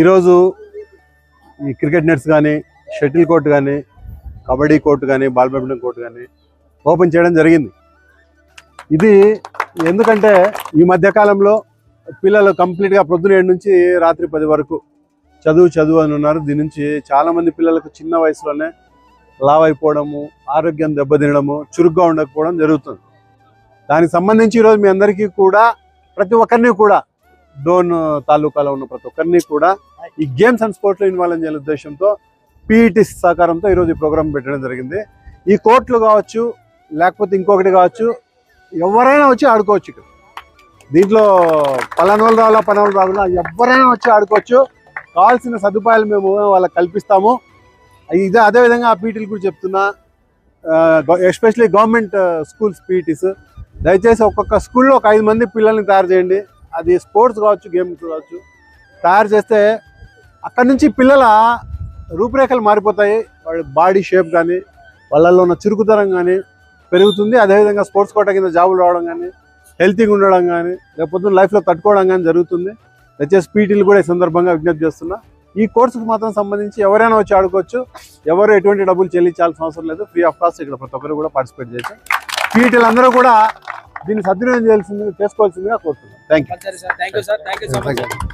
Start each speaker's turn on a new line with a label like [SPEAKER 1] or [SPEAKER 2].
[SPEAKER 1] ఈరోజు ఈ cricket nets కానీ షటిల్ కోర్ట్ కానీ కబడ్డీ కోర్టు కానీ బాల్ బ్యాడ్మింటన్ కోర్టు కానీ ఓపెన్ చేయడం జరిగింది. ఇది ఎందుకంటే ఈ మధ్యకాలంలో పిల్లలు కంప్లీట్గా ప్రొద్దున ఏడు నుంచి రాత్రి పది వరకు చదువు చదువు అని ఉన్నారు. దీని నుంచి చాలామంది పిల్లలకు చిన్న వయసులోనే లావ్ అయిపోవడము ఆరోగ్యం దెబ్బతినడము చురుగ్గా ఉండకపోవడం జరుగుతుంది. దానికి సంబంధించి ఈరోజు మీ అందరికీ కూడా ప్రతి ఒక్కరిని కూడా డోన్ తాలూకాలో ఉన్న ప్రతి ఒక్కరిని కూడా ఈ గేమ్స్ అండ్ స్పోర్ట్స్లో ఇన్వాల్వ్ చేయాలనే ఉద్దేశంతో పీఈటీ సహకారంతో ఈరోజు ఈ ప్రోగ్రామ్ పెట్టడం జరిగింది. ఈ కోర్టులు కావచ్చు లేకపోతే ఇంకొకటి కావచ్చు ఎవరైనా వచ్చి ఆడుకోవచ్చు ఇక్కడ. దీంట్లో పలానా రావాలా పలానా రావాలా ఎవరైనా వచ్చి ఆడుకోవచ్చు. కావాల్సిన సదుపాయాలు మేము వాళ్ళకి కల్పిస్తాము. ఇదే అదేవిధంగా ఆ పీటీలు కూడా చెప్తున్నా. ఎస్పెషలీ గవర్నమెంట్ స్కూల్స్ పీటీస్ దయచేసి ఒక్కొక్క స్కూల్లో ఒక ఐదు మంది పిల్లల్ని తయారు చేయండి. అది స్పోర్ట్స్ కావచ్చు గేమ్స్ కావచ్చు తయారు చేస్తే అక్కడి నుంచి పిల్లల రూపురేఖలు మారిపోతాయి. వాళ్ళ బాడీ షేప్ కానీ వాళ్ళల్లో ఉన్న చురుకుతనం కానీ పెరుగుతుంది. అదేవిధంగా స్పోర్ట్స్ కోట కింద జాబులు రావడం కానీ హెల్తీగా ఉండడం కానీ లేకపోతే లైఫ్లో తట్టుకోవడం కానీ జరుగుతుంది. దయచేసి పీటీలు కూడా ఈ సందర్భంగా విజ్ఞప్తి చేస్తున్నా. ఈ కోర్సుకు మాత్రం సంబంధించి ఎవరైనా వచ్చి ఆడుకోవచ్చు. ఎవరు ఎటువంటి డబ్బులు చెల్లించాల్సిన అవసరం లేదు. ఫ్రీ ఆఫ్ కాస్ట్ ఇక్కడ ప్రతి ఒక్కరు కూడా పార్టిసిపేట్ చేసి పీటీలు అందరూ కూడా దీన్ని సద్వినియోగం చేయాల్సింది చేసుకోవాల్సిందిగా కోరుతున్నాను. Thank you